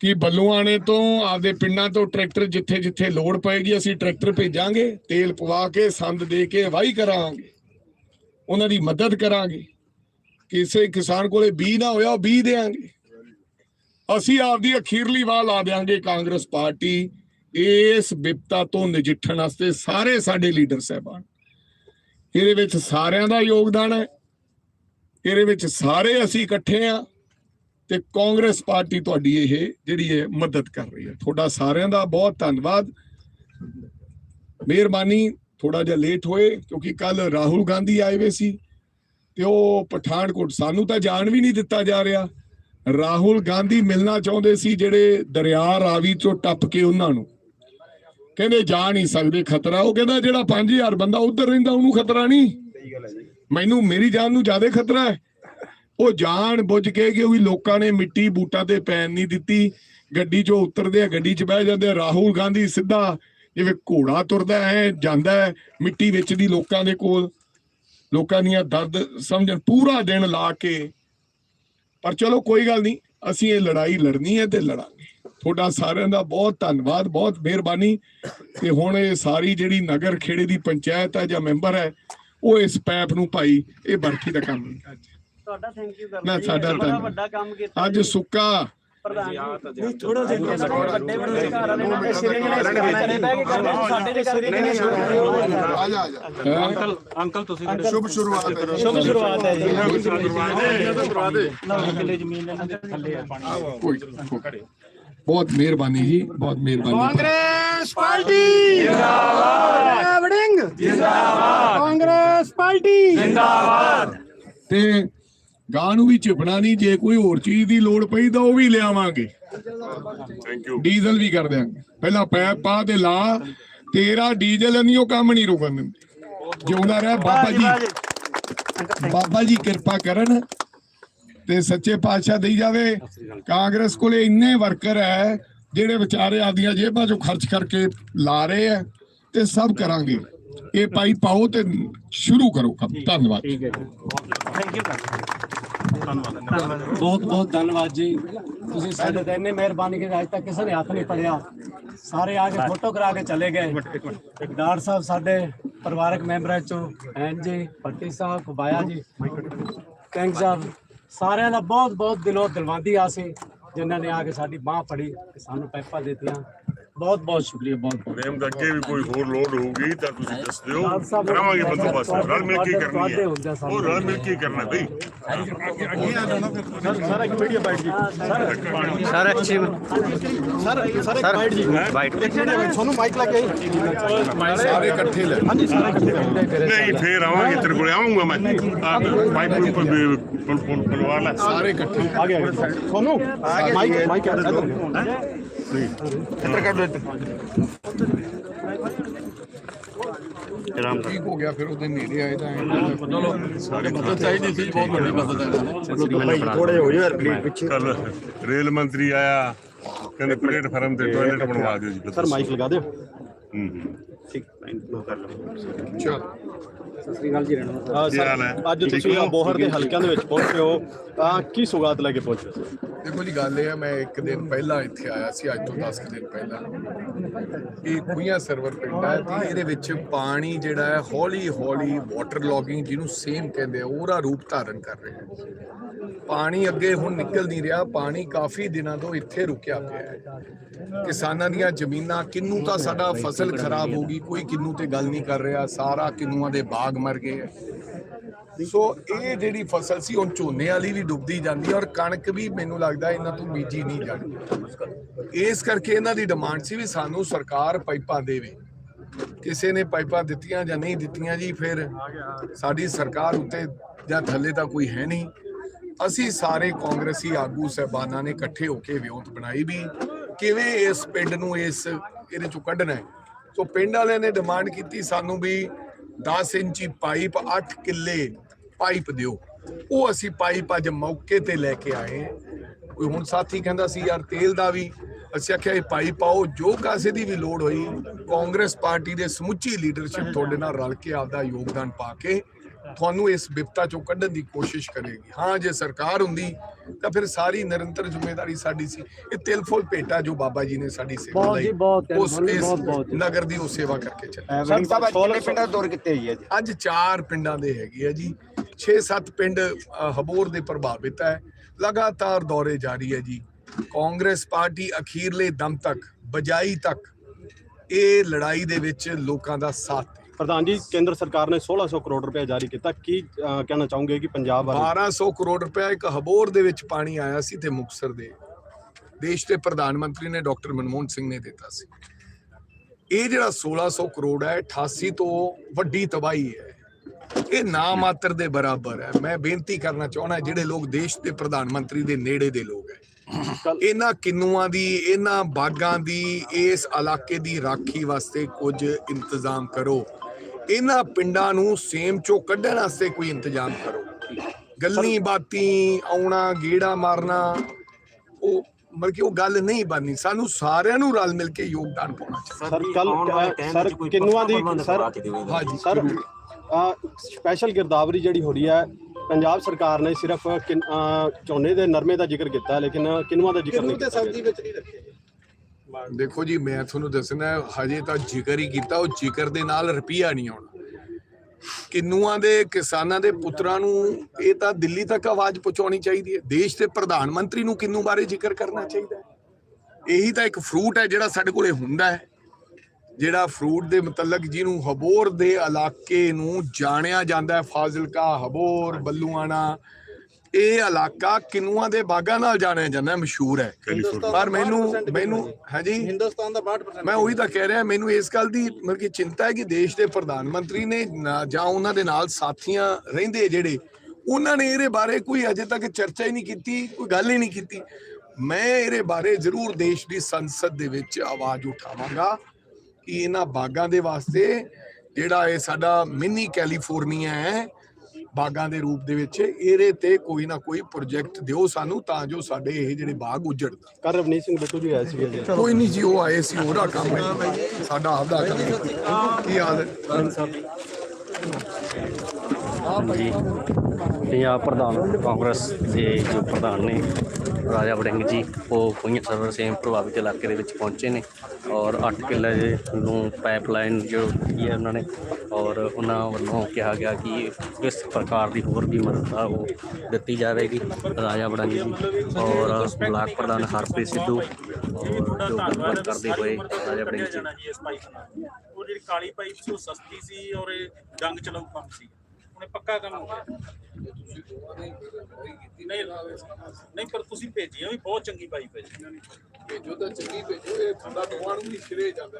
ਕਿ ਬੱਲੂਆਣੇ ਤੋਂ ਆਪਦੇ ਪਿੰਡਾਂ ਤੋਂ ਟਰੈਕਟਰ ਜਿੱਥੇ ਜਿੱਥੇ ਲੋੜ ਪਏਗੀ, ਅਸੀਂ ਟਰੈਕਟਰ ਭੇਜਾਂਗੇ, ਤੇਲ ਪਵਾ ਕੇ, ਸੰਦ ਦੇ ਕੇ, ਵਾਹੀ ਕਰਾਂਗੇ। ਉਹਨਾਂ ਦੀ ਮਦਦ ਕਰਾਂਗੇ। ਕਿਸੇ ਕਿਸਾਨ ਕੋਲੇ ਬੀ ਨਾ ਹੋਇਆ, ਉਹ ਬੀ ਦੇਾਂਗੇ ਅਸੀਂ ਆਪਦੀ ਅਖੀਰਲੀ ਵਾਹ ਲਾ ਦੇਾਂਗੇ ਕਾਂਗਰਸ ਪਾਰਟੀ। ਇਸ ਵਿਪਤਾ ਤੋਂ ਨਜਿੱਠਣ ਵਾਸਤੇ ਸਾਰੇ ਸਾਡੇ ਲੀਡਰ ਸਹਿਬਾਨ। ਇਹਦੇ ਵਿੱਚ ਸਾਰਿਆਂ ਦਾ ਯੋਗਦਾਨ ਹੈ। ਇਹਦੇ ਵਿੱਚ ਸਾਰੇ ਅਸੀਂ ਇਕੱਠੇ ਆ ਤੇ ਕਾਂਗਰਸ ਪਾਰਟੀ ਤੁਹਾਡੀ ਇਹ ਜਿਹੜੀ ਹੈ ਮਦਦ ਕਰ ਰਹੀ ਹੈ। ਤੁਹਾਡਾ ਸਾਰਿਆਂ ਦਾ ਬਹੁਤ ਧੰਨਵਾਦ। ਮਿਹਰਬਾਨੀ। ਥੋੜਾ ਜਿਹਾ ਲੇਟ ਹੋਏ ਕਿਉਂਕਿ ਕੱਲ ਰਾਹੁਲ ਗਾਂਧੀ ਆਏ ਵੇ ਸੀ ਤੇ ਉਹ ਪਠਾਨਕੋਟ, ਸਾਨੂੰ ਤਾਂ ਜਾਣ ਵੀ ਨਹੀਂ ਦਿੱਤਾ ਜਾ ਰਿਹਾ। ਰਾਹੁਲ ਗਾਂਧੀ ਮਿਲਣਾ ਚਾਹੁੰਦੇ ਸੀ ਜਿਹੜੇ ਦਰਿਆ ਰਾਵੀ ਚੋਂ ਟੱਪ ਕੇ ਉਹਨਾਂ ਨੂੰ। ਕਹਿੰਦੇ ਜਾ ਨਹੀਂ ਸਕਦੇ, ਖਤਰਾ। ਉਹ ਕਹਿੰਦਾ ਜਿਹੜਾ 5000 ਬੰਦਾ ਉਧਰ ਰਹਿੰਦਾ, ਉਹਨੂੰ ਖਤਰਾ ਨਹੀਂ। ਮੈਨੂੰ, ਮੇਰੀ ਜਾਨ ਨੂੰ ਜ਼ਿਆਦਾ ਖਤਰਾ ਹੈ। ਉਹ ਜਾਣ ਬੁੱਝ ਕੇ ਕਿ ਵੀ ਲੋਕਾਂ ਨੇ ਮਿੱਟੀ ਬੂਟਾਂ ਤੇ ਪੈਣ ਨਹੀਂ ਦਿੱਤੀ। ਗੱਡੀ 'ਚੋਂ ਉਤਰਦੇ ਆ, ਗੱਡੀ 'ਚ ਬਹਿ ਜਾਂਦੇ ਰਾਹੁਲ ਗਾਂਧੀ ਸਿੱਧਾ ਜਿਵੇਂ ਘੋੜਾ ਤੁਰਦਾ ਹੈ ਜਾਂਦਾ ਹੈ ਮਿੱਟੀ ਵਿੱਚ ਦੀ ਲੋਕਾਂ ਦੇ ਕੋਲ ਲੋਕਾਂ ਦੀਆਂ ਦਰਦ ਸਮਝਣ ਪੂਰਾ ਦਿਨ ਲਾ ਕੇ। ਪਰ ਚਲੋ ਕੋਈ ਗੱਲ ਨਹੀਂ ਅਸੀਂ ਇਹ ਲੜਾਈ ਲੜਨੀ ਹੈ ਤੇ ਲੜਾਂਗੇ। ਤੁਹਾਡਾ ਸਾਰਿਆਂ ਦਾ ਬਹੁਤ ਧੰਨਵਾਦ ਬਹੁਤ ਮਿਹਰਬਾਨੀ। ਤੇ ਹੁਣ ਇਹ ਸਾਰੀ ਜਿਹੜੀ ਨਗਰ ਖੇੜੇ ਦੀ ਪੰਚਾਇਤ ਹੈ ਜਾਂ ਮੈਂਬਰ ਹੈ ਉਹ ਇਸ ਪੈਪ ਨੂੰ ਭਾਈ ਇਹ ਬਰਫੀ ਦਾ ਕੰਮ ਨਹੀਂ ਤੁਹਾਡਾ ਥੈਂਕ ਯੂ ਨਾ ਸਾਡਾ ਵੱਡਾ ਕੰਮ ਕੀਤਾ ਅੱਜ ਸੁੱਕਾ ਪ੍ਰਧਾਨ ਜੀ। ਥੋੜਾ ਜਿਹਾ ਵੱਡੇ ਵੱਡੇ ਘਰ ਵਾਲੇ ਨਾ ਸਿਰੇ ਜਿਹੜੇ ਬਹਿ ਕੇ ਕਰਦੇ ਸਾਡੇ ਦੇ ਕਰਕੇ ਨਹੀਂ ਆ ਜਾ ਆ ਜਾ। ਹੈਂ? ਅੰਕਲ ਅੰਕਲ ਤੁਸੀਂ ਸ਼ੁਭ ਸ਼ੁਰੂਆਤ ਹੈ ਸ਼ੁਭ ਸ਼ੁਰੂਆਤ ਹੈ ਜੀ। ਨੌ ਕਿੱਲੇ ਜ਼ਮੀਨ ਦੇ ਥੱਲੇ ਆ ਪਾਣੀ। ਬਹੁਤ ਮਿਹਰਬਾਨੀ ਜੀ ਬਹੁਤ ਮਿਹਰਬਾਨੀ। Congress party. ਜਿੰਦਾਬਾਦ। ਜਿੰਦਾਬਾਦ। Congress party. ਤੇ ਗਾਂ ਨੂੰ ਵੀ ਝਿਪਣਾ ਨਹੀਂ ਜੇ ਕੋਈ ਹੋਰ ਚੀਜ਼ ਦੀ ਲੋੜ ਪਈ ਤਾਂ ਉਹ ਵੀ ਲਿਆਵਾਂਗੇ। ਥੈਂਕ ਯੂ ਡੀਜ਼ਲ ਵੀ ਕਰ ਦਿਆਂਗੇ। ਪਹਿਲਾਂ ਪੈਪ ਪਾ ਤੇ ਲਾ ਤੇਰਾ ਡੀਜ਼ਲ ਨਹੀਂ ਉਹ ਕੰਮ ਨਹੀਂ ਰੁਕਣ ਦਿੰਦੇ। ਜਿਉਂਦਾ ਰਹਿ ਬਾਬਾ ਜੀ ਬਾਬਾ ਜੀ ਕਿਰਪਾ ਕਰਨ ਤੇ ਸੱਚੇ ਪਾਤਸ਼ਾਹ ਦੇਈ ਜਾਵੇ। ਕਾਂਗਰਸ ਕੋਲੇ ਇੰਨੇ ਵਰਕਰ ਹੈ ਜਿਹੜੇ ਵਿਚਾਰੇ ਆਦੀਆਂ ਜੇਬਾਂ ਚੋਂ ਖਰਚ ਕਰਕੇ ਲਾ ਰਹੇ ਆ ਤੇ ਸਭ ਕਰਾਂਗੇ। ਇਹ ਪਾਈ ਪਾਓ ਤੇ ਸ਼ੁਰੂ ਕਰੋ ਕੰਮ। ਧੰਨਵਾਦ। ਥੈਂਕ ਯੂ ਬਹੁਤ ਬਹੁਤ ਧੰਨਵਾਦ ਜੀ। ਤੁਸੀਂ ਸਾਡੇ ਤੇ ਇੰਨੀ ਮਿਹਰਬਾਨੀ ਕੀਤੀ ਅੱਜ ਤੱਕ ਕਿਸੇ ਨੇ ਹੱਥ ਨਹੀਂ ਪੜਿਆ ਸਾਰੇ ਆ ਕੇ ਫੋਟੋ ਕਰਾ ਕੇ ਚਲੇ ਗਏ। ਡਾਕਟਰ ਸਾਹਿਬ ਸਾਡੇ ਪਰਿਵਾਰਕ ਮੈਂਬਰਾਂ ਚੋਂ ਐਨ ਜੀ ਪੱਟੀ ਸਾਹਿਬ ਕੁਬਾਇਆ ਜੀ। ਕੰਗ ਸਾਹਿਬ। ਸਾਰਿਆਂ ਦਾ ਬਹੁਤ ਬਹੁਤ ਦਿਲੋਂ ਦਿਲਵਾਦੀ ਆ ਸੀ ਜਿਨ੍ਹਾਂ ਨੇ ਆ ਕੇ ਸਾਡੀ ਬਾਹ ਫੜੀ ਸਾਨੂੰ ਪੈਪਾਂ ਦਿੱਤੀਆਂ। ਬਹੁਤ ਬਹੁਤ ਸ਼ੁਕਰੀਆ ਬਹੁਤ ਬਹੁਤ ਪ੍ਰੇਮ ਦਾ ਅੱਗੇ ਵੀ ਕੋਈ ਹੋਰ ਲੋੜ ਹੋਊਗੀ ਤਾਂ ਤੁਸੀਂ ਦੱਸ ਦਿਓ ਕਰਾਵਾਂਗੇ ਬੰਦੋਬਸਤ ਰਲ ਮਿਲ ਕੇ ਕਰਨੀ ਹੈ ਉਹ ਰਲ ਮਿਲ ਕੇ ਕਰਨਾ ਬਈ ਸਾਰਾ ਇੱਕ ਮੀਡੀਆ ਬਾਈਟ ਜੀ ਸਰ ਐਕਚੁਅਲੀ ਸਰ ਸਰ ਇੱਕ ਸਰ ਬਾਈਟ ਜੀ ਬਾਈਟ ਤੁਹਾਨੂੰ ਮਾਈਕ ਲਾ ਕੇ ਸਾਰੇ ਇਕੱਠੇ ਲੈ ਹਾਂਜੀ ਸਾਰੇ ਇਕੱਠੇ ਨਹੀਂ ਫੇਰ ਆਵਾਂਗੇ ਤੇਰੇ ਕੋਲ ਆਉਂਗਾ ਮੈਂ ਆ ਪਾਈਪ ਉੱਪਰ ਵੀ ਪੁਲ ਪੁਲ ਪੁਲਵਾ ਲੈ ਸਾਰੇ ਇਕੱਠੇ ਆ ਗਿਆ ਤੁਹਾਨੂੰ ਮਾਈਕ ਮਾਈਕ ਇੱਧਰ ਇੱਧਰ ਕਰ ਦੋ ਰਾਮ ਠੀਕ ਹੋ ਗਿਆ ਫਿਰ ਉਹਦੇ ਨੇੜੇ ਆਏ ਤਾਂ ਚਲੋ ਸਾਡੇ ਮਦਦ ਚਾਹੀਦੀ ਸੀ ਬਹੁਤ ਵੱਡੀ ਮਦਦ ਹੈ ਥੋੜੇ ਹੋ ਯਾਰ ਪਲੀਜ਼ ਪਿੱਛੇ ਕੱਲ ਰੇਲ ਮੰਤਰੀ ਆਇਆ ਕਹਿੰਦੇ ਪਲੇਟਫਾਰਮ ਤੇ ਟਾਇਲਟ ਬਣਵਾ ਦਿਓ ਜੀ ਸਰ ਮਾਈਕ ਲਗਾ ਦਿਓ। ਹੂੰ ਹੂੰ। ਠੀਕ ਕਰ ਲਓ ਚਲ। ਕੀ ਹਾਲ ਹੈ ਅੱਜ ਤੁਸੀਂ ਬੋਹਰ ਦੇ ਹਲਕਿਆਂ ਦੇ ਵਿੱਚ ਪਹੁੰਚੇ ਹੋ। ਤਾਂ ਕੀ ਸੁਗਾਤ ਲੈ ਕੇ ਪਹੁੰਚੇ ਹੋ? ਦੇਖੋ ਜੀ ਗੱਲ ਇਹ ਹੈ ਮੈਂ ਇੱਕ ਦਿਨ ਪਹਿਲਾਂ ਇੱਥੇ ਆਇਆ ਸੀ ਅੱਜ ਤੋਂ 10 ਦਿਨ ਪਹਿਲਾਂ। ਇਹ ਕੁਈਆਂ ਸਰਵਰ ਪਿੰਡ ਹੈ ਤੇ ਇਹਦੇ ਵਿੱਚ ਪਾਣੀ ਜਿਹੜਾ ਹੈ ਹੌਲੀ ਹੌਲੀ ਵਾਟਰ ਲੌਗਿੰਗ ਜਿਹਨੂੰ ਸੇਮ ਕਹਿੰਦੇ ਆ ਉਹਦਾ ਰੂਪ ਧਾਰਨ ਕਰ ਰਿਹਾ ਹੈ ਪਾਣੀ ਅੱਗੇ ਹੁਣ ਨਿਕਲ ਨਹੀਂ ਰਿਹਾ, ਪਾਣੀ ਕਾਫੀ ਦਿਨਾਂ ਤੋਂ ਇੱਥੇ ਰੁਕਿਆ ਪਿਆ ਹੈ। ਕਿਸਾਨਾਂ ਦੀਆਂ ਜ਼ਮੀਨਾਂ, ਕਿੰਨੂ ਤਾਂ ਸਾਡਾ ਫਸਲ ਖਰਾਬ ਹੋ ਗਈ, ਕੋਈ ਕਿੰਨੂ ਤੇ ਗੱਲ ਨਹੀਂ ਕਰ ਰਿਹਾ, ਸਾਰਾ ਕਿੰਨੂਆਂ ਦੇ ਬਾਗ ਮਰ ਗਏ ਹੈ। ਸੋ ਇਹ ਜਿਹੜੀ ਫਸਲ ਸੀ ਹੁਣ ਝੋਨੇ ਵਾਲੀ ਵੀ ਡੁੱਬਦੀ ਜਾਂਦੀ ਔਰ ਕਣਕ ਵੀ ਮੈਨੂੰ ਲੱਗਦਾ ਇਹਨਾਂ ਤੋਂ ਬੀਜੀ ਨਹੀਂ ਜਾਣੀ ਇਸ ਕਰਕੇ ਇਹਨਾਂ ਦੀ ਡਿਮਾਂਡ ਸੀ ਵੀ ਸਾਨੂੰ ਸਰਕਾਰ ਪਾਈਪਾਂ ਦੇਵੇ। ਕਿਸੇ ਨੇ ਪਾਈਪਾਂ ਦਿੱਤੀਆਂ ਜਾਂ ਨਹੀਂ ਦਿੱਤੀਆਂ ਜੀ, ਫਿਰ ਸਾਡੀ ਸਰਕਾਰ ਉੱਤੇ ਜਾਂ ਥੱਲੇ ਤਾਂ ਕੋਈ ਹੈ ਨਹੀਂ। ਅਸੀਂ ਸਾਰੇ ਕਾਂਗਰਸੀ ਆਗੂ ਸਹਿਬਾਨਾਂ ਨੇ ਇਕੱਠੇ ਹੋ ਕੇ ਵਿਉਂਤ ਬਣਾਈ ਵੀ ਕਿਵੇਂ ਇਸ ਪਿੰਡ ਨੂੰ ਇਸ ਇਹਦੇ ਚੋਂ ਕੱਢਣਾ ਹੈ। ਸੋ ਪਿੰਡ ਵਾਲਿਆਂ ਨੇ ਡਿਮਾਂਡ ਕੀਤੀ ਸਾਨੂੰ ਵੀ 10 ਇੰਚੀ ਪਾਈਪ 8 ਕਿੱਲੇ ਪਾਈਪ ਦਿਓ। ਉਹ ਅਸੀਂ ਪਾਈਪ ਅੱਜ ਮੌਕੇ ਤੇ ਲੈ ਕੇ ਆਏ ਕੋਈ ਹੁਣ ਸਾਥੀ ਕਹਿੰਦਾ ਸੀ, ਯਾਰ ਤੇਲ ਦਾ ਵੀ। ਅਸੀਂ ਆਖਿਆ, ਇਹ ਪਾਈਪ ਪਾਓ, ਜੋ ਕਾਸੇ ਦੀ ਵੀ ਲੋੜ ਹੋਈ, ਕਾਂਗਰਸ ਪਾਰਟੀ ਦੇ ਸਮੁੱਚੀ ਲੀਡਰਸ਼ਿਪ ਤੁਹਾਡੇ ਨਾਲ ਰਲ ਕੇ ਆਪਦਾ ਯੋਗਦਾਨ ਪਾ ਕੇ ਤੁਹਾਨੂੰ ਇਸ ਵਿਪਤਾ ਚੋਂ ਕੱਢਣ ਦੀ ਕੋਸ਼ਿਸ਼ ਕਰੇਗੀ। ਹਾਂ ਜੇ ਸਰਕਾਰ ਹੁੰਦੀ ਤਾਂ ਫਿਰ ਸਾਰੀ ਨਿਰੰਤਰ ਜ਼ਿੰਮੇਵਾਰੀ ਸਾਡੀ ਸੀ। ਇਹ ਤਿਲ ਫੁੱਲ ਭੇਟਾ ਜੋ ਬਾਬਾ ਜੀ ਨੇ ਸਾਡੀ ਸੇਵਾ ਬਹੁਤ ਲਈ ਜੀ, ਬਹੁਤ ਤਿਲ ਉਸ। ਨਗਰ ਦੀ ਉਹ ਸੇਵਾ ਕਰਕੇ ਚੱਲੇ। ਸਰ ਸਾਹਿਬ ਅੱਜ ਕਿੰਨੇ ਪਿੰਡਾਂ ਦੌਰ ਕੀਤੇ ਹੈ ਜੀ? ਅੱਜ ਚਾਰ ਪਿੰਡਾਂ ਦੇ ਹੈਗੇ ਆ ਜੀ। 6-7 ਪਿੰਡ ਹਬੋਰ ਦੇ ਪ੍ਰਭਾਵਿਤ ਹੈ। ਲਗਾਤਾਰ ਦੌਰੇ ਜਾਰੀ ਹੈ ਜੀ। ਕਾਂਗਰਸ ਪਾਰਟੀ ਅਖੀਰਲੇ ਦਮ ਤੱਕ ਬਜਾਈ ਤੱਕ ਇਹ ਲੜਾਈ ਦੇ ਵਿੱਚ ਲੋਕਾਂ ਦਾ ਸਾਥ ਪ੍ਰਧਾਨ ਜੀ ਕੇਂਦਰ ਸਰਕਾਰ ਨੇ 1600 ਕਰੋੜ ਰੁਪਏ ਜਾਰੀ ਕੀਤਾ। ਕੀ ਅਹ, ਕਹਿਣਾ ਚਾਹੋਗੇ ਕਿ ਪੰਜਾਬ ਬਾਰੇ? 1200 ਕਰੋੜ ਰੁਪਏ ਇੱਕ ਹਬੋਰ ਦੇ ਵਿੱਚ ਪਾਣੀ ਆਇਆ ਸੀ ਤੇ ਮੁਕਸਰ ਦੇ। ਦੇਸ਼ ਦੇ ਪ੍ਰਧਾਨ ਮੰਤਰੀ ਨੇ ਡਾਕਟਰ ਮਨਮੋਹਨ ਸਿੰਘ ਨੇ ਦਿੱਤਾ ਸੀ। ਇਹ ਜਿਹੜਾ 1600 ਕਰੋੜ ਹੈ 88 ਤੋਂ ਵੱਡੀ ਤਬਾਹੀ ਹੈ। ਇਹ ਨਾ ਮਾਤਰ ਦੇ ਬਰਾਬਰ ਹੈ। ਮੈਂ ਬੇਨਤੀ ਕਰਨਾ ਚਾਹਣਾ ਜਿਹੜੇ ਲੋਕ ਦੇਸ਼ ਦੇ ਪ੍ਰਧਾਨ ਮੰਤਰੀ ਦੇ ਨੇੜੇ ਦੇ ਲੋਕ ਹੈ। ਇਹਨਾਂ ਕਿੰਨੂਆਂ ਦੀ ਇਹਨਾਂ ਬਾਗਾਂ ਦੀ ਇਸ ਇਲਾਕੇ ਦੀ ਰਾਖੀ ਵਾਸਤੇ ਕੁਝ ਇੰਤਜ਼ਾਮ ਕਰੋ। ਇਹਨਾਂ ਪਿੰਡਾਂ ਨੂੰ ਸੇਮ ਚੋਂ ਕੱਢਣ ਵਾਸਤੇ ਕੋਈ ਇੰਤਜ਼ਾਮ ਕਰੋ। ਗੱਲੀ ਬਾਤੀ ਆਉਣਾ ਗੇੜਾ ਮਾਰਨਾ ਉਹ ਮਤਲਬ ਕਿ ਉਹ ਗੱਲ ਨਹੀਂ ਬਣਨੀ। ਸਾਨੂੰ ਸਾਰਿਆਂ ਨੂੰ ਰਲ ਮਿਲ ਕੇ ਯੋਗਦਾਨ ਪਾਉਣਾ ਚਾਹੀਦਾ। ਸਰ ਕੱਲ ਸਰ ਕਿੰਨੂਆਂ ਦੀ ਸਰ ਹਾਂਜੀ। ਸਰ ਸਪੈਸ਼ਲ ਗਿਰਦਾਵਰੀ ਜਿਹੜੀ ਹੋ ਰਹੀ ਹੈ ਪੰਜਾਬ ਸਰਕਾਰ ਨੇ ਸਿਰਫ ਝੋਨੇ ਦੇ ਨਰਮੇ ਦਾ ਜ਼ਿਕਰ ਕੀਤਾ ਲੇਕਿਨ ਕਿੰਨੂਆਂ ਦਾ ਜ਼ਿਕਰ ਨਹੀਂ ਕੀਤਾ ਗਿਆ। ਦੇਖੋ ਜੀ, ਮੈਂ ਤੁਹਾਨੂੰ ਦੱਸਣਾ, ਹਜੇ ਤਾਂ ਜ਼ਿਕਰ ਹੀ ਕੀਤਾ, ਉਹ ਜ਼ਿਕਰ ਦੇ ਨਾਲ ਰੁਪਈਆ ਨਹੀਂ ਆਉਣਾ। ਕਿੰਨੂਆਂ ਦੇ ਕਿਸਾਨਾਂ ਦੇ ਪੁੱਤਰਾਂ ਨੂੰ ਇਹ ਤਾਂ ਦਿੱਲੀ ਤੱਕ ਆਵਾਜ਼ ਪਹੁੰਚਾਉਣੀ ਚਾਹੀਦੀ ਹੈ। ਦੇਸ਼ ਦੇ ਪ੍ਰਧਾਨ ਮੰਤਰੀ ਨੂੰ ਕਿੰਨੂ ਬਾਰੇ ਜ਼ਿਕਰ ਕਰਨਾ ਚਾਹੀਦਾ ਹੈ? ਇਹੀ ਤਾਂ ਇੱਕ ਫਰੂਟ ਹੈ ਜਿਹੜਾ ਸਾਡੇ ਕੋਲੇ ਹੁੰਦਾ ਹੈ। ਜਿਹੜਾ ਫਰੂਟ ਦੇ ਮੁਤਲਕ ਜਿਹਨੂੰ ਹਬੋਰ ਦੇ ਇਲਾਕੇ ਨੂੰ ਜਾਣਿਆ ਜਾਂਦਾ ਹੈ। ਫਾਜ਼ਿਲਕਾ, ਹਬੋਰ, ਬੱਲੂਆਣਾ ਇਹ ਇਲਾਕਾ ਕਿਨੂਆਂ ਦੇ ਬਾਗਾਂ ਨਾਲ ਜਾਣਿਆ ਜਾਂਦਾ ਹੈ। ਮਸ਼ਹੂਰ ਹੈ ਪਰ ਮੈਨੂੰ ਮੈਨੂੰ ਹਾਂਜੀ ਹਿੰਦੁਸਤਾਨ ਦਾ 62% ਮੈਂ ਉਹੀ ਤਾਂ ਕਹਿ ਰਿਹਾ ਮੈਨੂੰ ਇਸ ਗੱਲ ਦੀ ਮਤਲਬ ਕਿ ਚਿੰਤਾ ਹੈ ਕਿ ਦੇਸ਼ ਦੇ ਪ੍ਰਧਾਨ ਮੰਤਰੀ ਨਾ- ਜਾਂ ਉਹਨਾਂ ਦੇ ਨਾਲ ਸਾਥੀਆਂ ਰਹਿੰਦੇ ਜਿਹੜੇ ਉਹਨਾਂ ਨੇ ਇਹਦੇ ਬਾਰੇ ਕੋਈ ਅਜੇ ਤੱਕ ਚਰਚਾ ਹੀ ਨਹੀਂ ਕੀਤੀ ਕੋਈ ਗੱਲ ਹੀ ਨਹੀਂ ਕੀਤੀ। ਮੈਂ ਇਹਦੇ ਬਾਰੇ ਜ਼ਰੂਰ ਦੇਸ਼ ਦੀ ਸੰਸਦ ਦੇ ਵਿੱਚ ਆਵਾਜ਼ ਉਠਾਵਾਂਗਾ ਕਿ ਇਹਨਾਂ ਬਾਗਾਂ ਦੇ ਵਾਸਤੇ ਜਿਹੜਾ ਇਹ ਸਾਡਾ ਮਿੰਨੀ ਕੈਲੀਫੋਰਨੀਆ ਹੈ ਬਾਗਾਂ ਦੇ ਰੂਪ ਦੇ ਵਿੱਚ ਇਹਦੇ ਤੇ ਕੋਈ ਨਾ ਕੋਈ ਪ੍ਰੋਜੈਕਟ ਦਿਓ ਸਾਨੂੰ ਤਾਂ ਜੋ ਸਾਡੇ ਇਹ ਜਿਹੜੇ ਬਾਗ ਉਜੜਨ ਕਰ ਰਵਨੀਤ ਸਿੰਘ ਬਿੱਟੂ ਜੀ ਆਏ ਜੀ। ਕੋਈ ਨਹੀਂ ਜੀ ਉਹ ਆਏ ਸੀ ਉਹਦਾ ਕੰਮ ਹੈ। ਸਾਡਾ ਆਪਦਾ ਕੰਮ ਹੈ। ਕੀ ਹਾਲ ਹੈ? ਜੀ ਪੰਜਾਬ ਪ੍ਰਧਾਨ ਕਾਂਗਰਸ ਦੇ ਜੋ ਪ੍ਰਧਾਨ ਨੇ ਰਾਜਾ ਵੜਿੰਗ ਜੀ, ਉਹ ਕੁਈਆਂ ਸਰਵਰ ਸੇਮ ਪ੍ਰਭਾਵਿਤ ਇਲਾਕੇ ਦੇ ਵਿੱਚ ਪਹੁੰਚੇ ਨੇ ਔਰ 8 ਕਿੱਲੇ ਨੂੰ ਪਾਈਪਲਾਈਨ ਜੋ ਕੀ ਹੈ ਉਹਨਾਂ ਨੇ ਔਰ ਉਹਨਾਂ ਵੱਲੋਂ ਕਿਹਾ ਗਿਆ ਕਿ ਇਸ ਪ੍ਰਕਾਰ ਦੀ ਹੋਰ ਵੀ ਮਦਦ ਆ ਉਹ ਦਿੱਤੀ ਜਾਵੇਗੀ ਰਾਜਾ ਵੜਿੰਗ ਜੀ। ਔਰ ਬਲਾਕ ਪ੍ਰਧਾਨ ਹਰਪ੍ਰੀਤ ਸਿੱਧੂ ਇਹ ਜੋ ਧੰਨਵਾਦ ਗੱਲਬਾਤ ਕਰਦੇ ਹੋਏ ਰਾਜਾ ਵੜਿੰਗ ਜੀ। ਉਹ ਜਿਹੜੀ ਕਾਲੀ ਪਾਈਪ ਸੀ, ਉਹ ਸਸਤੀ ਸੀ ਔਰ ਇਹ ਜੰਗ ਚਲਾਊ ਕੰਮ ਸੀ। ਉਹਨੇ ਪੱਕਾ ਕੰਮ ਹੋ ਗਿਆ। ਨਹੀਂ ਨਹੀਂ ਪਰ ਤੁਸੀਂ ਭੇਜੀ ਆ ਵੀ ਬਹੁਤ ਚੰਗੀ ਪਾਈਪ ਹੈ ਜੀ ਭੇਜੋ ਤਾਂ ਚੰਗੀ ਭੇਜੋ। ਇਹ ਸਾਡਾ ਦੁਕਾਨ ਵੀ ਸਿਰੇ ਜਾਂਦਾ।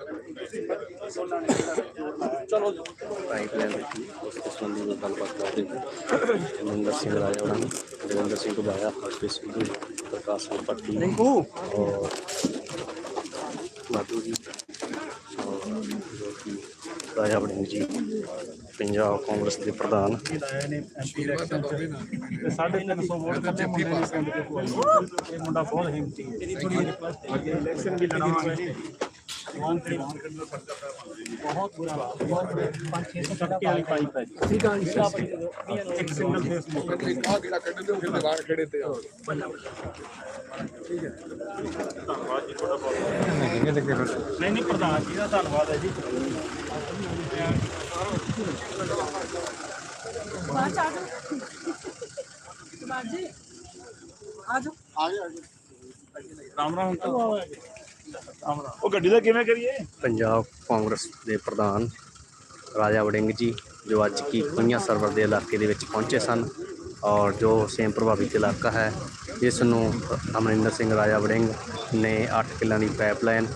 ਪਾਈਪਲਾਈਨ ਵਿੱਚ ਉਸ ਸੰਬੰਧੀ ਕੋਈ ਗੱਲਬਾਤ ਕਰਦੇ ਮਨਿੰਦਰ ਸਿੰਘ ਰਾਜਾ ਉਹਨਾਂ ਜਗਿੰਦਰ ਸਿੰਘ ਘੁਬਾਇਆ ਹਰਪ੍ਰੀਤ ਸਿੰਘ ਪ੍ਰਕਾਸ਼ ਸਿੰਘ ਪੱਟੀ ਔਰ ਮਾਧੂ ਜੀ। ਔਰ ਰਾਜਾ ਵੜਿੰਗ ਜੀ। ਪੰਜਾਬ ਕਾਂਗਰਸ ਦੇ ਪ੍ਰਧਾਨ। ਸਾਢੇ 300 ਵੋਟ ਕਰਦੇ ਮੁੰਡੇ ਨੇ ਪਿੰਡ ਦੇ ਕੋਲ ਇਹ ਮੁੰਡਾ ਬਹੁਤ ਹਿੰਮਤੀ ਹੈ। ਇਹਦੀ ਥੋੜੀ ਅੱਗੇ ਇਲੈਕਸ਼ਨ ਵੀ ਲੜਾਵਾਂਗੇ ਬਹੁਤ ਬੁਰਾ ਹਾਲ ਬਹੁਤ 5-600 ਟੱਕੇ ਵਾਲੀ ਪਾਈਪ ਹੈ ਜੀ। ਇੱਕ ਸਿੰਗਲ ਫੇਸ ਮੋਟਰ ਆ ਕਿਹੜਾ ਕੱਢਦੇ ਹੋ ਫਿਰ ਦੀਵਾਰ ਖੜੇ ਤੇ ਆ। ਧੰਨਵਾਦ ਜੀ ਤੁਹਾਡਾ ਬਹੁਤ। ਨਹੀਂ ਨਹੀਂ ਪ੍ਰਧਾਨ ਜੀ ਦਾ ਧੰਨਵਾਦ ਹੈ ਜੀ। ਬਾਅਦ ਚ ਆ ਜਾਓ ਬਾਅਦ ਜੀ ਆ ਜਾਓ ਰਾਮ ਰਾਮ ਤਾਂ ਉਹ ਗੱਡੀ ਦਾ ਕਿਵੇਂ ਕਰੀਏ? ਪੰਜਾਬ ਕਾਂਗਰਸ ਦੇ ਪ੍ਰਧਾਨ ਰਾਜਾ ਵੜਿੰਗ ਜੀ, ਜੋ ਅੱਜ ਕੀ ਖੁਈਆਂ ਸਰਵਰ ਦੇ ਇਲਾਕੇ ਦੇ ਵਿੱਚ ਪਹੁੰਚੇ ਸਨ ਔਰ ਜੋ ਸੇਮ ਪ੍ਰਭਾਵਿਤ ਇਲਾਕਾ ਹੈ, ਇਸ ਨੂੰ ਅਮਰਿੰਦਰ ਸਿੰਘ ਰਾਜਾ ਵੜਿੰਗ ਨੇ 8 ਕਿੱਲਾਂ ਦੀ ਪਾਈਪਲਾਈਨ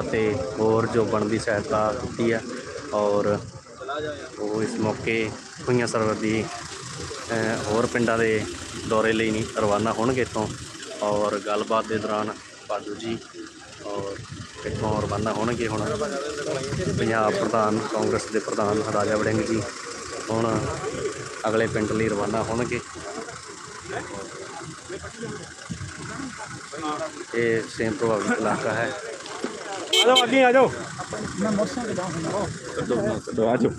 ਅਤੇ ਹੋਰ ਜੋ ਬਣਦੀ ਸਹਾਇਤਾ ਦਿੱਤੀ ਹੈ ਔਰ ਉਹ ਇਸ ਮੌਕੇ ਖੁਈਆਂ ਸਰਵਰ ਦੀ ਹੋਰ ਪਿੰਡਾਂ ਦੇ ਦੌਰੇ ਲਈ ਨਹੀਂ, ਰਵਾਨਾ ਹੋਣਗੇ ਇੱਥੋਂ ਔਰ ਗੱਲਬਾਤ ਦੇ ਦੌਰਾਨ ਬਾਦੂ ਜੀ ਔਰ ਇੱਥੋਂ ਰਵਾਨਾ ਹੋਣਗੇ ਹੁਣ। ਪੰਜਾਬ ਪ੍ਰਧਾਨ, ਕਾਂਗਰਸ ਦੇ ਪ੍ਰਧਾਨ ਰਾਜਾ ਵੜਿੰਗ ਜੀ ਹੁਣ ਅਗਲੇ ਪਿੰਡ ਲਈ ਰਵਾਨਾ ਹੋਣਗੇ। ਇਹ ਸੇਮ ਪ੍ਰਭਾਵਿਤ ਇਲਾਕਾ ਹੈ। ਆ ਜਾਓ ਅੱਗੇ ਆ ਜਾਓ। ਕਦੋਂ ਆ ਜਾਓ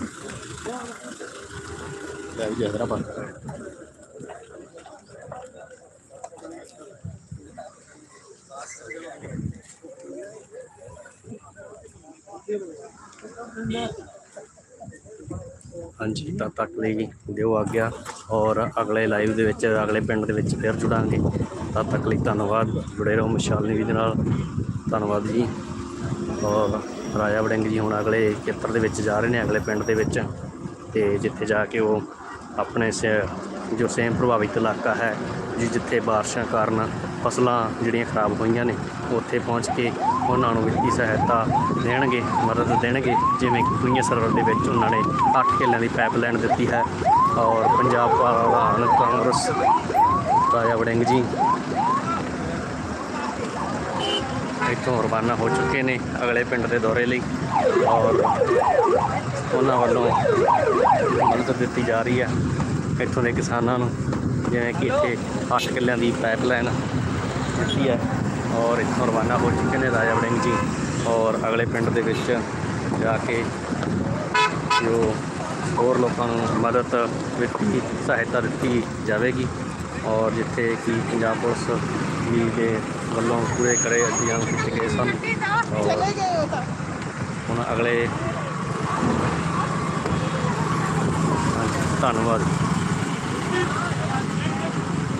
ਲੈ ਵੀ ਜਹਰਾ ਬੰਦ ਹਾਂਜੀ ਤਦ ਤੱਕ ਲਈ ਦਿਓ ਆਗਿਆ ਔਰ ਅਗਲੇ ਲਾਈਵ ਦੇ ਵਿੱਚ ਅਗਲੇ ਪਿੰਡ ਦੇ ਵਿੱਚ ਫਿਰ ਜੁੜਾਂਗੇ। ਤਦ ਤੱਕ ਲਈ ਧੰਨਵਾਦ। ਜੁੜੇ ਰਹੋ ਮਸ਼ਾਲ ਨਿਊਜ਼ ਦੇ ਨਾਲ। ਧੰਨਵਾਦ ਜੀ। ਔਰ ਰਾਜਾ ਵੜਿੰਗ ਜੀ ਹੁਣ ਅਗਲੇ ਖੇਤਰ ਦੇ ਵਿੱਚ ਜਾ ਰਹੇ ਨੇ, ਅਗਲੇ ਪਿੰਡ ਦੇ ਵਿੱਚ। ਤੇ ਜਿੱਥੇ ਜਾ ਕੇ ਉਹ ਆਪਣੇ ਸ- ਜੋ ਸੇਮ ਪ੍ਰਭਾਵਿਤ ਇਲਾਕਾ ਹੈ, ਜਿ, ਜਿੱਥੇ ਬਾਰਿਸ਼ਾਂ ਕਾਰਨ ਫਸਲਾਂ ਜਿਹੜੀਆਂ ਖਰਾਬ ਹੋਈਆਂ ਨੇ, ਉੱਥੇ ਪਹੁੰਚ ਕੇ ਉਹਨਾਂ ਨੂੰ ਵਿੱਤੀ ਸਹਾਇਤਾ ਦੇਣਗੇ, ਮਦਦ ਦੇਣਗੇ। ਜਿਵੇਂ ਕਿ ਕੁਈਆਂ ਸਰਵਰ ਦੇ ਵਿੱਚ ਉਹਨਾਂ ਨੇ 8 ਕਿੱਲਿਆਂ ਦੀ ਪਾਈਪਲਾਈਨ ਦਿੱਤੀ ਹੈ। ਔਰ ਪੰਜਾਬ ਪ੍ਰਧਾਨ ਕਾਂਗਰਸ ਰਾਜਾ ਵੜਿੰਗ ਜੀ ਇੱਥੋਂ ਰਵਾਨਾ ਹੋ ਚੁੱਕੇ ਨੇ ਅਗਲੇ ਪਿੰਡ ਦੇ ਦੌਰੇ ਲਈ। ਔਰ ਉਹਨਾਂ ਵੱਲੋਂ ਮਦਦ ਦਿੱਤੀ ਜਾ ਰਹੀ ਹੈ ਇੱਥੋਂ ਦੇ ਕਿਸਾਨਾਂ ਨੂੰ, ਜਿਵੇਂ ਕਿ ਇੱਥੇ 8 ਕਿੱਲਿਆਂ ਦੀ ਪਾਈਪਲਾਈਨ ਦਿੱਤੀ ਹੈ ਔਰ ਇੱਥੋਂ ਰਵਾਨਾ ਹੋ ਚੁੱਕੇ ਨੇ ਰਾਜਾ ਵੜਿੰਗ ਜੀ। ਔਰ ਅਗਲੇ ਪਿੰਡ ਦੇ ਵਿੱਚ ਜਾ ਕੇ ਜੋ ਹੋਰ ਲੋਕਾਂ ਨੂੰ ਮਦਦ ਵਿੱਤੀ ਸਹਾਇਤਾ ਦਿੱਤੀ ਜਾਵੇਗੀ। ਔਰ ਜਿੱਥੇ ਕਿ ਪੰਜਾਬ ਪੁਲਿਸ ਵੀ ਦੇ ਵੱਲੋਂ ਪੂਰੇ ਕਰੇ ਇੰਤਜ਼ਾਮ ਕੀਤੇ ਗਏ ਸਨ। ਹੁਣ ਅਗਲੇ ਧੰਨਵਾਦ।